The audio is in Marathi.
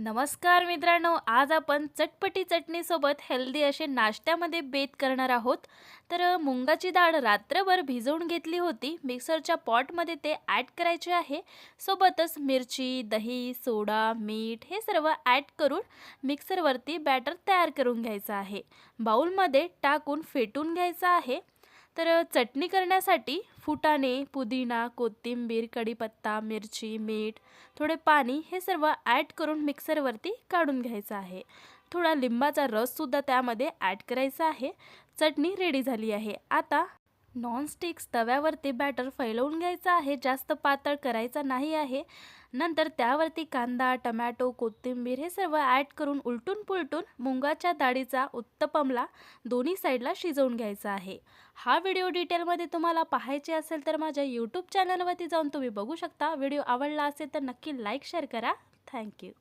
नमस्कार मित्रांनो आज आपण चटपटी चटणीसोबत हेल्दी असे नाश्त्यामध्ये बेत करणार आहोत. तर मुंगाची डाळ रात्रभर भिजवून घेतली होती. मिक्सरच्या पॉटमध्ये ते ॲड करायचे आहे. सोबतच मिरची दही सोडा मीठ हे सर्व ॲड करून मिक्सरवरती बॅटर तयार करून घ्यायचं आहे. बाऊलमध्ये टाकून फेटून घ्यायचं आहे. तर चटणी करण्यासाठी फुटाणे पुदिना कोथिंबीर कढीपत्ता मिरची मीठ थोडे पाणी हे सर्व ॲड करून मिक्सरवरती काढून घ्यायचं आहे. थोडा लिंबाचा रससुद्धा त्यामध्ये ॲड करायचा आहे. चटणी रेडी झाली आहे. आता नॉनस्टिक्स तव्यावरती बॅटर फैलवून घ्यायचं आहे. जास्त पातळ करायचा नाही आहे. नंतर त्यावरती कांदा टमॅटो कोथिंबीर हे सर्व ॲड करून उलटून पुलटून मुंगाच्या डाळीचा उत्तपमला दोन्ही साईडला शिजवून घ्यायचा आहे. हा व्हिडिओ डिटेलमध्ये तुम्हाला पाहायचे असेल तर माझ्या यूट्यूब चॅनलवरती जाऊन तुम्ही बघू शकता. व्हिडिओ आवडला असेल तर नक्की लाईक शेअर करा. थँक्यू